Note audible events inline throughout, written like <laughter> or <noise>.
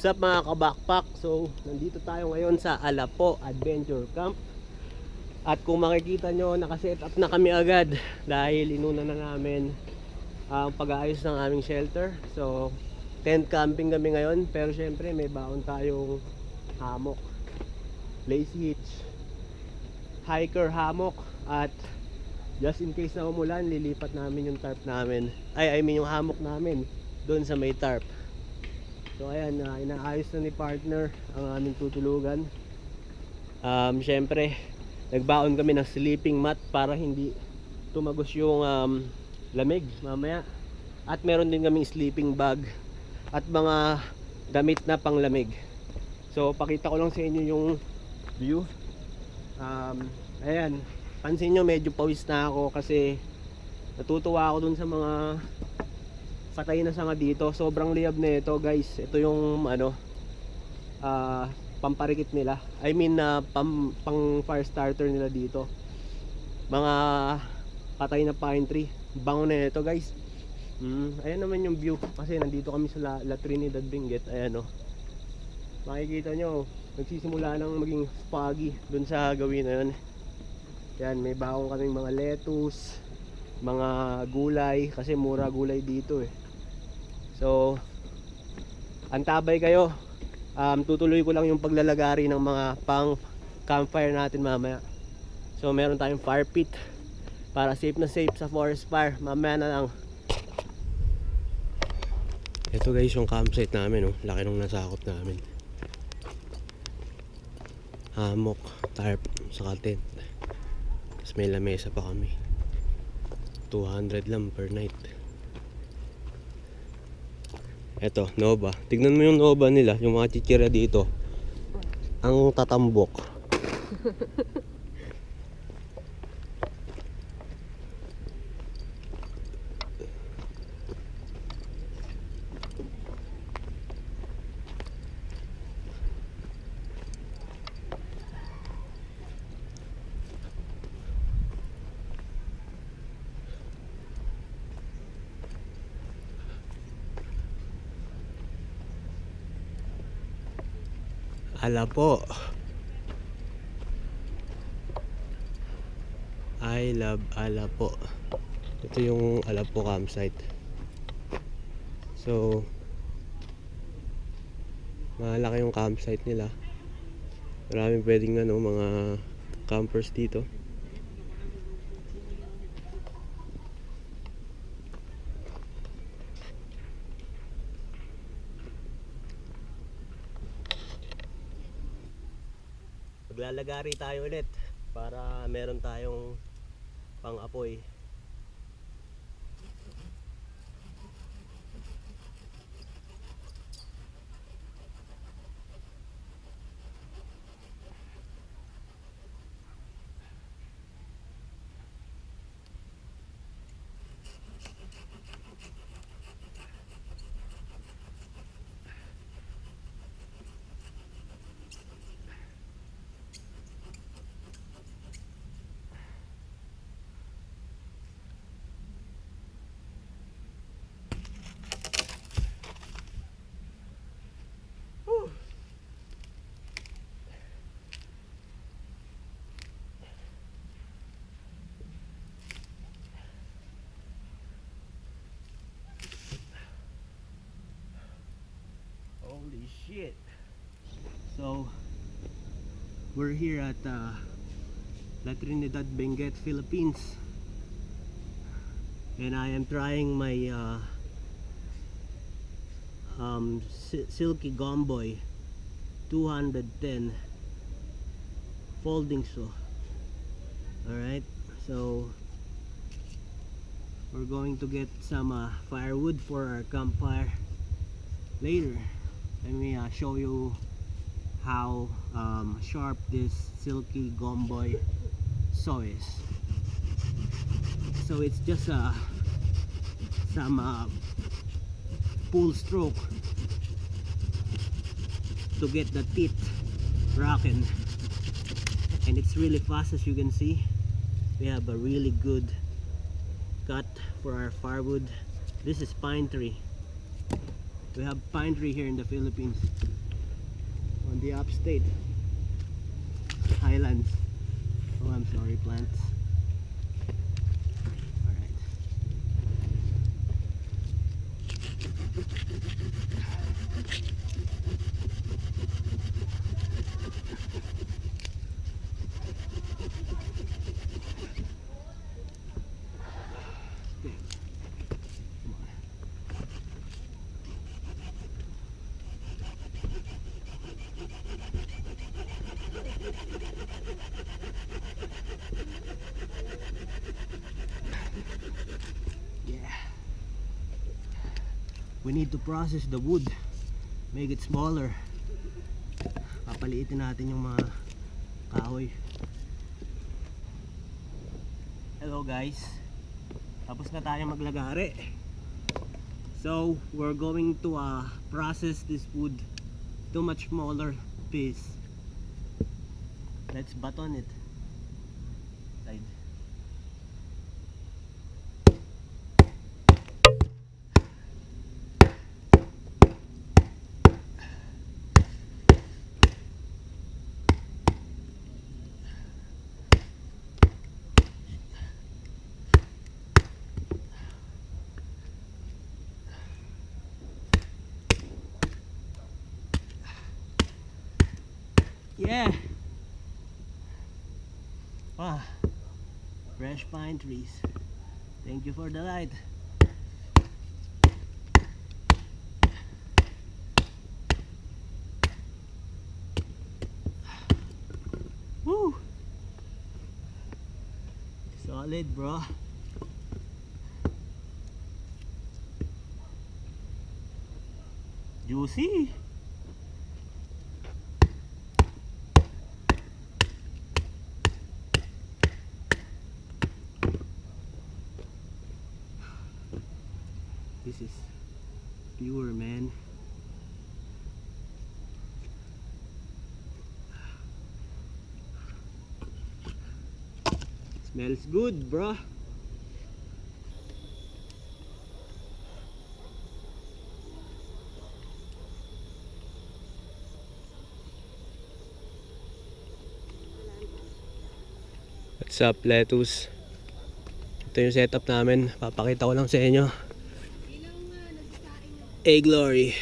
What's up mga kabakpak? So, nandito tayo ngayon sa Alapo Adventure Camp. At kung makikita nyo, nakaset up na kami agad dahil inuna na namin ang pag-aayos ng aming shelter. So, tent camping kami ngayon pero syempre may baon tayong hammock, lazy hitch, hiker hammock at just in case na umulan, lilipat namin yung tarp namin. Ay, I mean yung hammock namin doon sa may tarp. So ayan, uh, inaayos na ni partner ang aming tutulugan. Um, Siyempre, nagbaon kami ng sleeping mat para hindi tumagos yung um, lamig mamaya. At meron din kaming sleeping bag at mga damit na panglamig. So pakita ko lang sa inyo yung view. Um, ayan, pansin nyo medyo pawis na ako kasi natutuwa ako dun sa mga patay na sanga dito. Sobrang liyab na ito guys. Ito yung ano ah pamparikit nila. I mean na pam, pang fire starter nila dito. Mga patay na pine tree. Bango na ito guys. Mm, ayan naman yung view. Kasi nandito kami sa La, La Trinidad Benguet. Ayan o makikita nyo nagsisimula nang maging foggy dun sa gawin na yun. Yan may baong kaming mga lettuce mga gulay. Kasi mura gulay dito eh So, antabay kayo. Um, tutuloy ko lang yung paglalagari ng mga pang campfire natin mamaya. So, meron tayong fire pit para safe na safe sa forest fire. Mamaya na lang. Ito guys yung campsite namin. Oh. Laki nung nasakop namin. Hammock, tarp, saka tent. Tapos may lamesa pa kami. 200 lang per night. Eto, Nova. Tignan mo yung Nova nila, yung mga chichira dito. Ang tatambok. <laughs> Ala po. I love Alapo. Ito yung Alapo campsite. So, malaki yung campsite nila. Maraming pwedeng ano, mga campers dito. Maglalagari tayo ulit para meron tayong pang-apoy. Holy shit. So, we're here at uh, La Trinidad Benguet, Philippines. And I am trying my uh, um, si- Silky Gomboy 210 folding saw. Alright, so we're going to get some uh, firewood for our campfire later let me uh, show you how um, sharp this silky gomboy saw is. So it's just uh, some uh, pull stroke to get the teeth rocking. And it's really fast as you can see. We have a really good cut for our firewood. This is pine tree We have pine tree here in the Philippines. On the upstate. Highlands. Oh, I'm sorry, plants. We need to process the wood. Make it smaller. Papaliitin natin yung mga kahoy. Hello guys. Tapos na tayo maglagari. So, we're going to uh, process this wood to much smaller piece. Let's baton it. Yeah. Ah. Fresh pine trees. Thank you for the light. Woo. Solid, bro. Juicy. Pure, man. Smells good, bro. What's up, lettuce? Ito yung setup namin. Papakita ko lang sa inyo. A glory.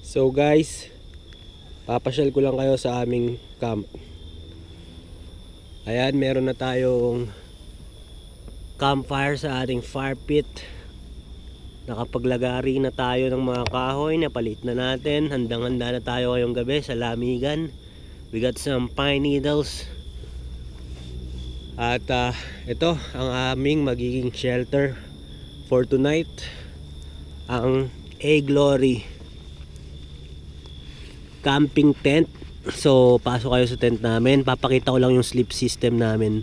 So guys, papasyal ko lang kayo sa aming camp. Ayan, meron na tayong campfire sa ating fire pit. Nakapaglagari na tayo ng mga kahoy, napalit na natin. Handang-handa na tayo ngayong gabi sa lamigan. We got some pine needles. At ah, ito ang aming magiging shelter for tonight. Ang A Glory camping tent. So, pasok kayo sa tent namin. Papakita ko lang yung sleep system namin.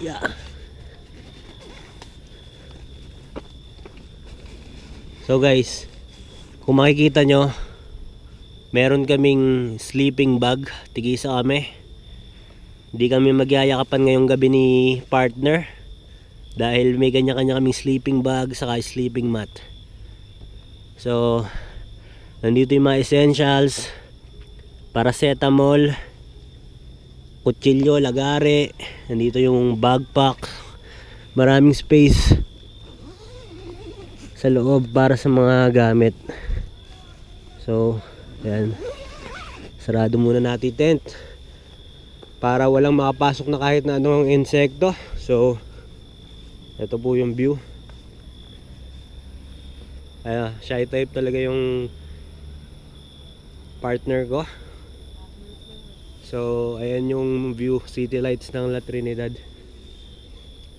Yeah. So guys, kung makikita nyo, meron kaming sleeping bag. Tigisa kami. Hindi kami magyayakapan ngayong gabi ni partner. Dahil may kanya-kanya kaming sleeping bag saka sleeping mat. So, nandito yung mga essentials. Paracetamol. Kutsilyo, lagare. Nandito yung backpack. Maraming space sa loob para sa mga gamit. So, ayan. Sarado muna natin tent. Para walang makapasok na kahit na anong insekto. So, ito po yung view. Ayan, shy type talaga yung partner ko. So, ayan yung view, city lights ng La Trinidad.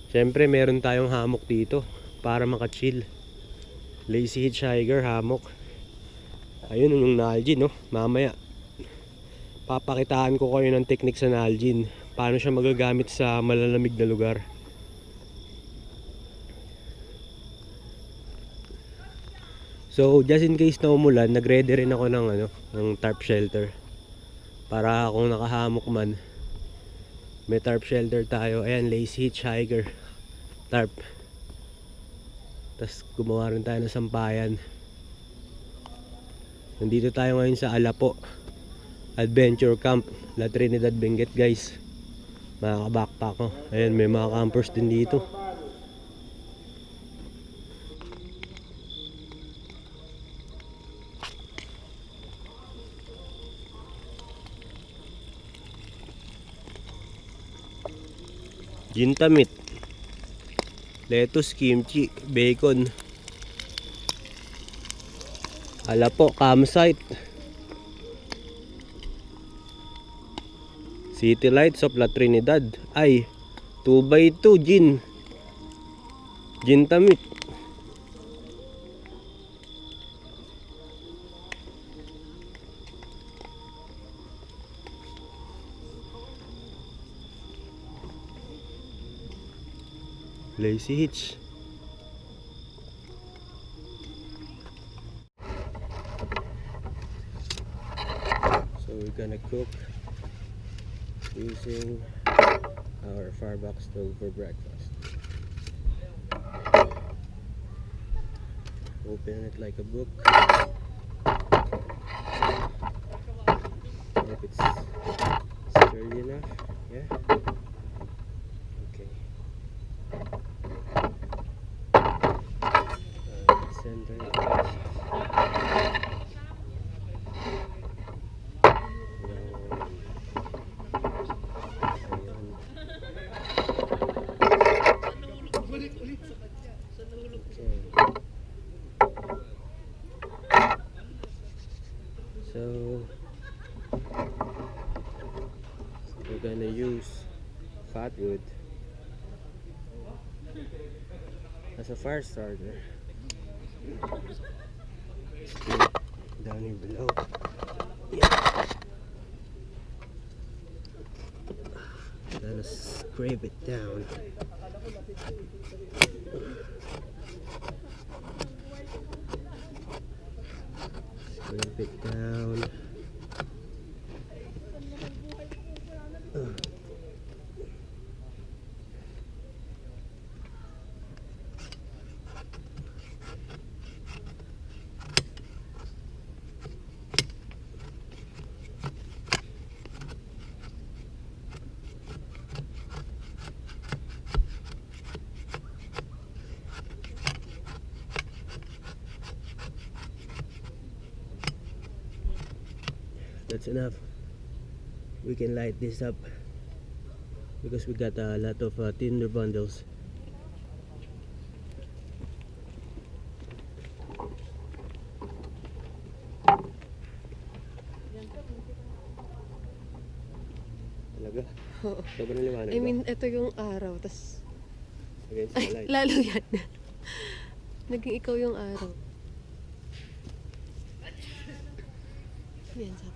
Siyempre, meron tayong hammock dito para makachill. Lazy hitchhiker, hammock. Ayun yung Nalgene, no? Mamaya, papakitaan ko kayo ng technique sa Nalgene. Paano siya magagamit sa malalamig na lugar. So, just in case na umulan, nag-ready rin ako ng ano, ng tarp shelter. Para kung nakahamok man, may tarp shelter tayo. Ayan, lazy hitchhiker. Tarp. Tapos gumawa rin tayo ng sampayan. Nandito tayo ngayon sa Alapo Adventure Camp La Trinidad Benguet guys. Mga backpack ko. Ayan, may mga campers din dito. Gintamit. Lettuce, kimchi, bacon. Ala po, campsite. City Lights of La Trinidad. Ay, 2x2 gin. Gin tamit. Lazy Hitch. We're gonna cook using our firebox stove for breakfast. Open it like a book. Hope it's sturdy enough. Yeah. Okay. Uh, center it first. Ayan. Okay. So we're gonna use fat wood as a fire starter. Down here below. Yeah. Then scrape it down. That's enough. We can light this up because we got a lot of uh, tinder bundles. Talaga? Sobrang liwanag I mean, ito yung araw, tas ay, <laughs> lalo yan. Naging ikaw yung araw. Yan, sakto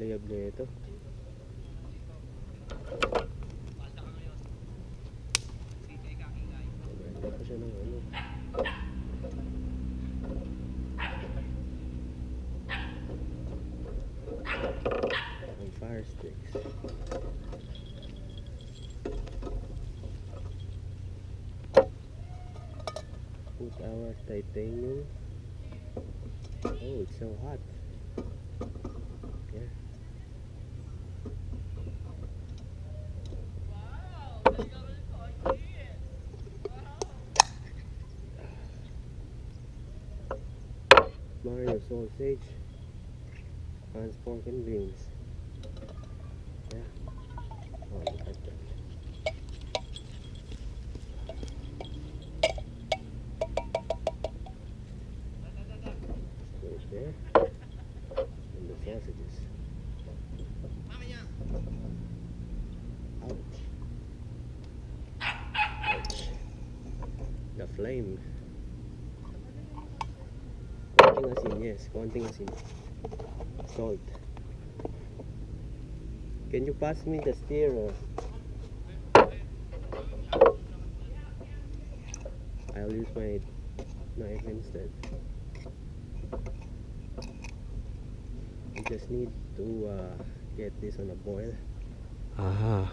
Napakaliyab na ito. Maganda pa siya ng ano. Ang fire sticks. Put our titanium. Oh, it's so hot. stage, and convenience. Konting asin. Salt. Can you pass me the stirrer? I'll use my knife instead. We just need to uh, get this on a boil. Aha.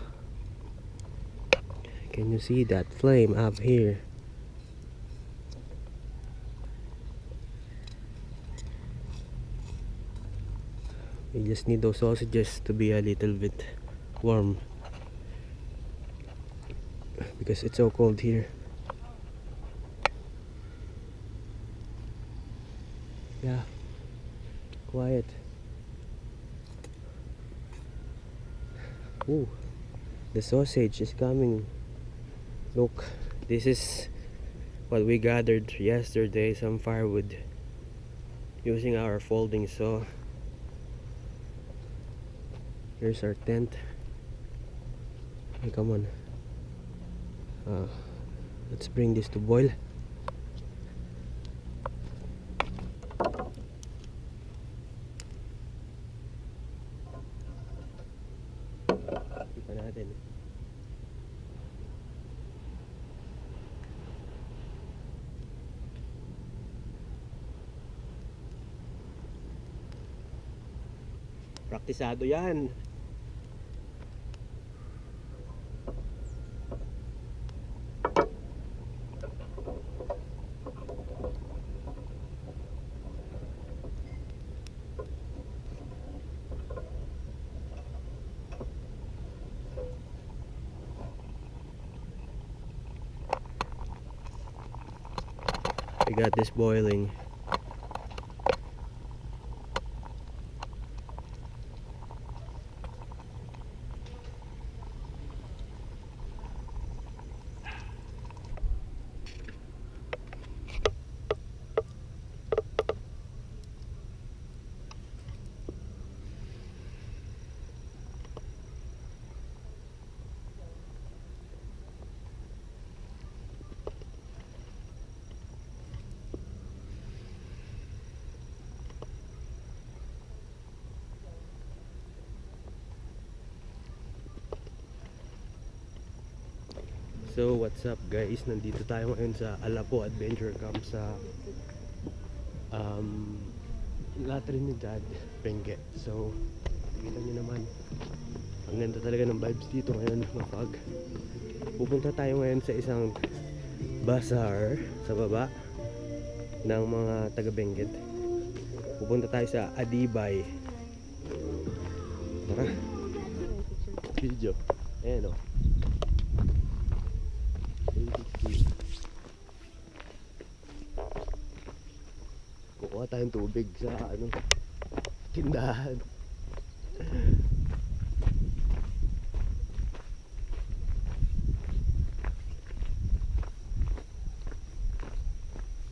Can you see that flame up here? We just need those sausages to be a little bit warm because it's so cold here. Yeah, quiet. Ooh, the sausage is coming. Look, this is what we gathered yesterday some firewood using our folding saw. Here's our tent. Hey, come on. Uh, let's bring this to boil. Praktisado yan. Got this boiling. What's up guys? Nandito tayo ngayon sa Alapo Adventure Camp sa um, La Trinidad, Benguet. So kita nyo naman ang ganda talaga ng vibes dito ngayon mapag pupunta tayo ngayon sa isang bazaar sa baba ng mga taga Benguet. Pupunta tayo sa Adibay. Tara. Video. Ayan o. 360. Tayong tubig sa ano tindahan.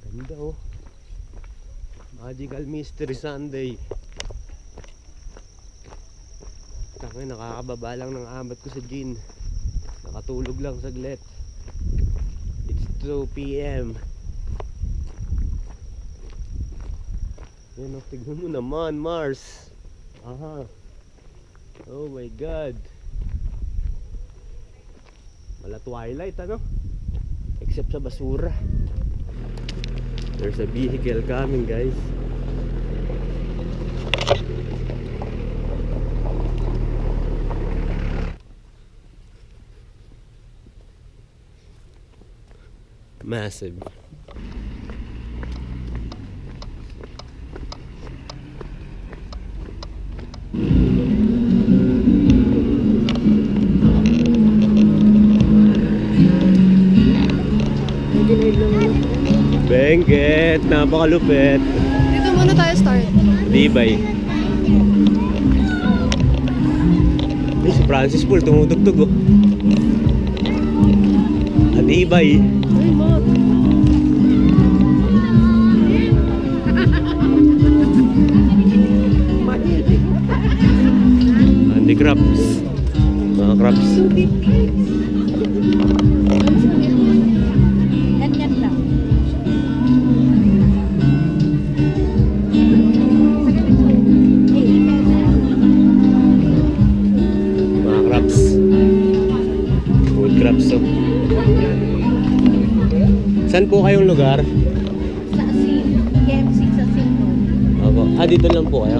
Ganda oh. Magical Mystery Sunday. Tangay, nakakababa lang ng amat ko sa gin. Nakatulog lang saglit. It's 2 p.m. Yan o, tignan mo naman, Mars. Aha. Oh my God. Wala twilight, ano? Except sa basura. There's a vehicle coming, guys. Massive. Napakalupit. Dito muna tayo start. Libay. Ay, si Francis Paul tumutugtog oh. Adibay. Ay, mat. crabs. Mga crabs. Ganyan Saan po kayong lugar? Sa asin. KFC sa asin po. Opo. Ah, dito lang po kayo?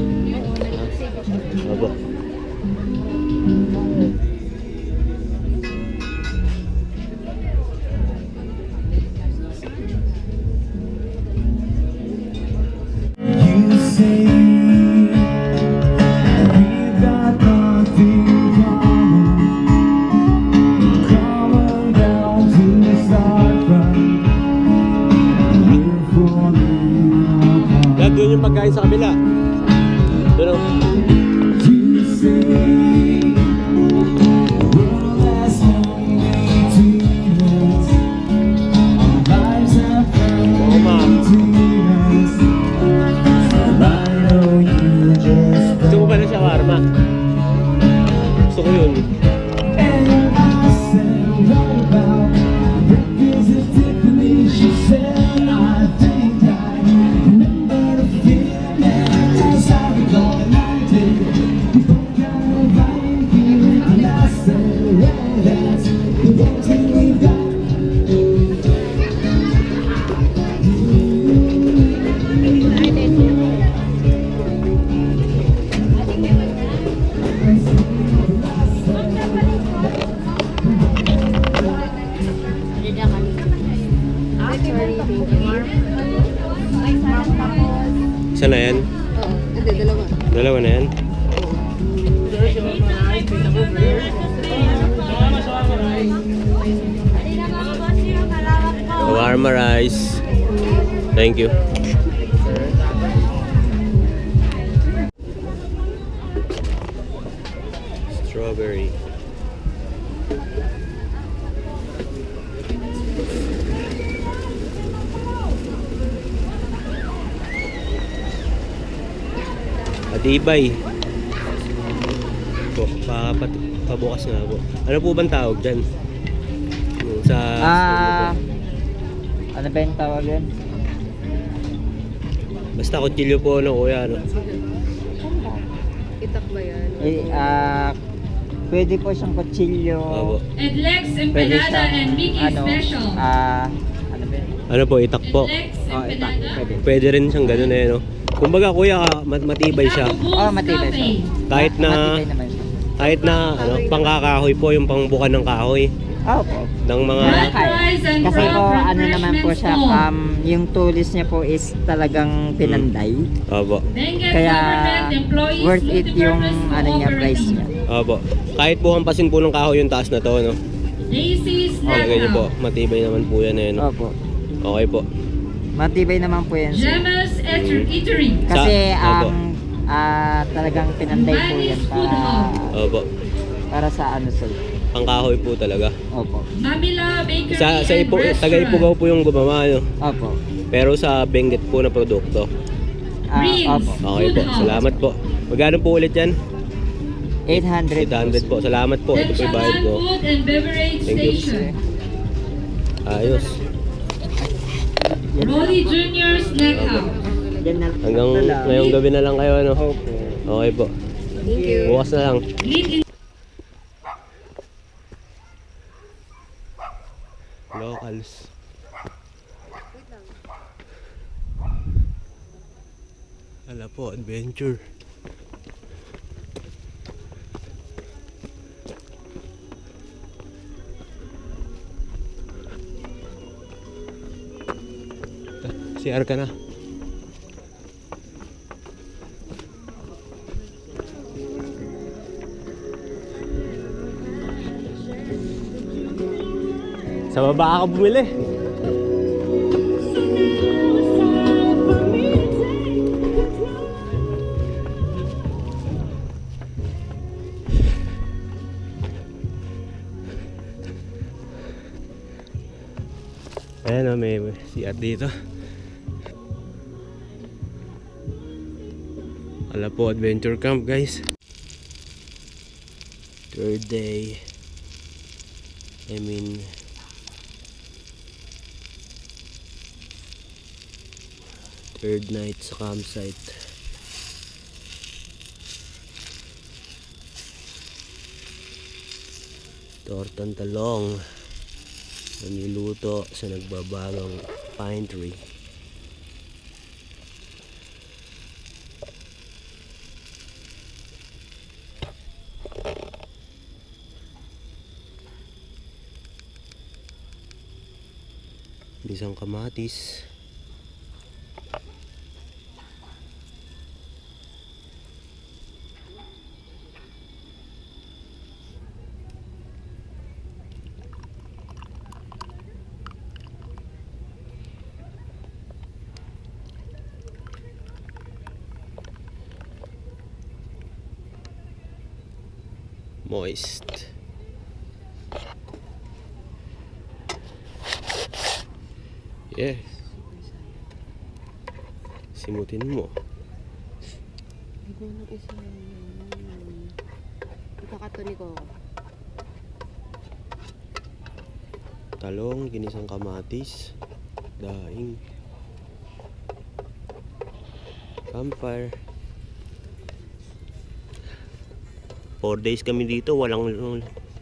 Atibay. Po, pa, pa, pabukas nga po. Ano po bang tawag dyan? Yung Sa... Ah, ano ba yung tawag yan? Basta kutsilyo po no kuya no. Itak ba yan? Eh, ah, pwede po siyang kutsilyo. Opo. And Lex Pwede Empanada and Mickey ano, Special. ah, ano ba yun? Ano po, itak po. And Lex Oh, itak, Empanada. pwede. Pwede rin siyang ganun eh no. Kumbaga kuya, mat- matibay siya. Bulls Oh, matibay siya. Kahit na Matibay naman siya. kahit na ano, pangkakahoy po yung pangbukan ng kahoy Ah, Opo. ng mga and Kasi po, ano naman po siya, po. um, yung tulis niya po is talagang pinanday. Opo. Benguet Kaya, Government Employees worth it yung, Multipurpose ano niya, price niya. Opo. Kahit po hampasin po ng kahoy yung taas na to no. Macy's Snack Okay niyo po, House. matibay naman po yan eh no. Opo. Okay po. Matibay naman po yan. sir. Eatery. Kasi, ang, ah, talagang pinanday po yan para. Opo. para sa ano, sir. Pangkahoy po talaga. Opo. Mamila Bakery Sa sa and ipo, Restaurant. taga Ipugaw po yung gumawa no. Opo. Pero sa Benguet po na produkto. Ah, opo. Okay po. Salamat po. Magkano po ulit yan? 800. 800 po. Salamat po. Ito po yung bayad ko. Food and Beverage Thank you. Station. Ayos. Rolly Junior Snack House. Na, Hanggang na ngayong gabi na lang kayo ano. Opo. Okay po. Thank you. Bukas na lang. Locals. Ala po, adventure. CR ka na. Sa baba ka bumili. Ayan o, may may CR dito. Ala po, adventure camp guys. Third day. I mean, third night sa campsite. Tortang talong na niluto sa nagbabagang pine tree. Isang kamatis. Yes. Simutin mo. Ito na isa. Ikakatuni ko ako. Talong, ginisang kamatis, daing, campfire. Four days kami dito, walang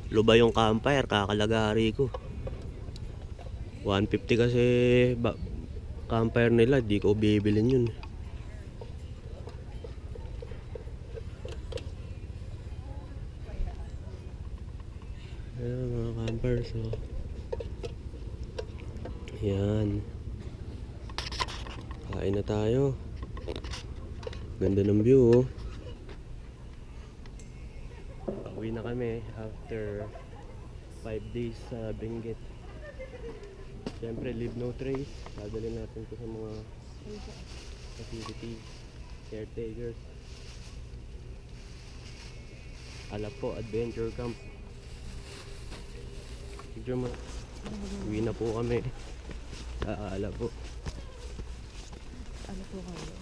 luba yung campfire, kakalagari ko. 150 kasi ba, campfire nila, di ko bibilin yun. Ayan mga campers, oh. Yan. Kain na tayo. Ganda ng view oh. Pauwi na kami after 5 days sa Benguet. Siyempre, leave no trace. Dadalhin natin ko sa mga facilities, caretakers. Alapo Adventure Camp. Picture mo. Uwi na po kami. Sa Alapo. Ano po kayo?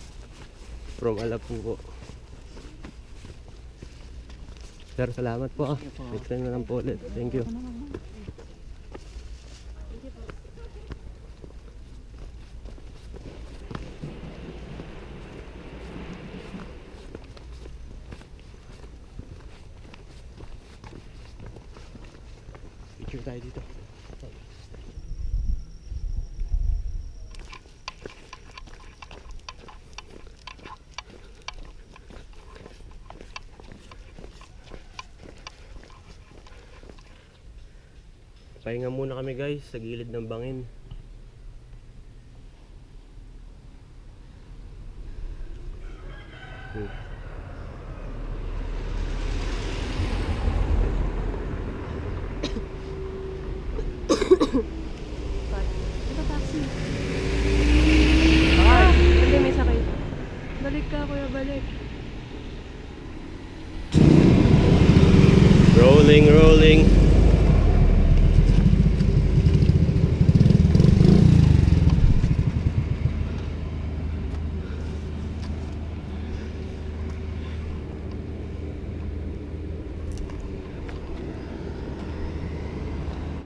From Alapo po. Sir, salamat po. ah. Next time na lang po ulit. Thank you. Picture tayo dito. Pahinga muna kami guys sa gilid ng bangin.